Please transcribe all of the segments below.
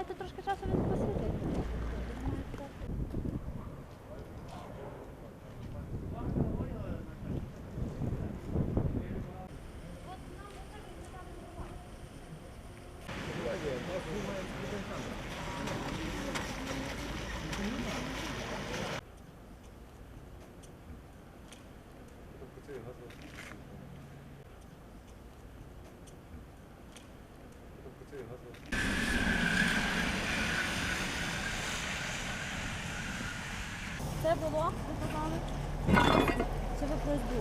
маєте трошки часу відпустити. Це було, ви казали? Це ви про СБУ.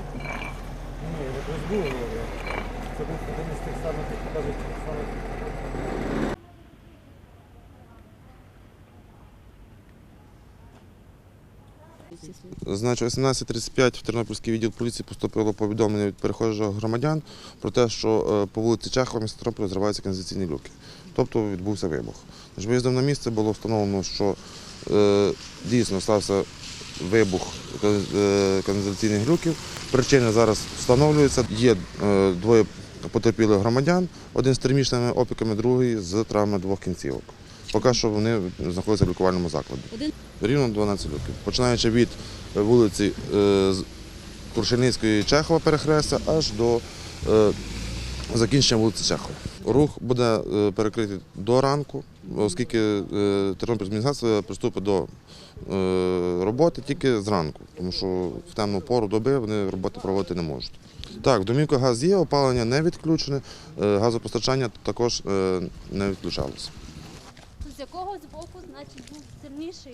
Ні, не розбули. Це був один із тих самих, як кажуть, самих Значить, о 18.35 в Тернопільський відділ поліції поступило повідомлення від перехожого громадян про те, що е, по вулиці Чехова міста Тернополя зриваються каналізаційні люки. Тобто відбувся вибух. Значить, Виїздом на місце було встановлено, що е, дійсно стався вибух кан- е, каналізаційних люків. Причини зараз встановлюються. Є е, двоє потерпілих громадян, один з термічними опіками, другий з травмами двох кінцівок. Поки що вони знаходяться в лікувальному закладі. Рівно 12 років. Починаючи від вулиці е, Крушельницької Чехова перехрестя аж до закінчення вулиці Чехова. Рух буде е, перекритий до ранку, оскільки е, Тернопільська приступить до е, роботи тільки зранку, тому що в темну пору доби вони роботи проводити не можуть. Так, в домівках газ є, опалення не відключене, газопостачання також не відключалося. з якого з боку, значить, був сильніший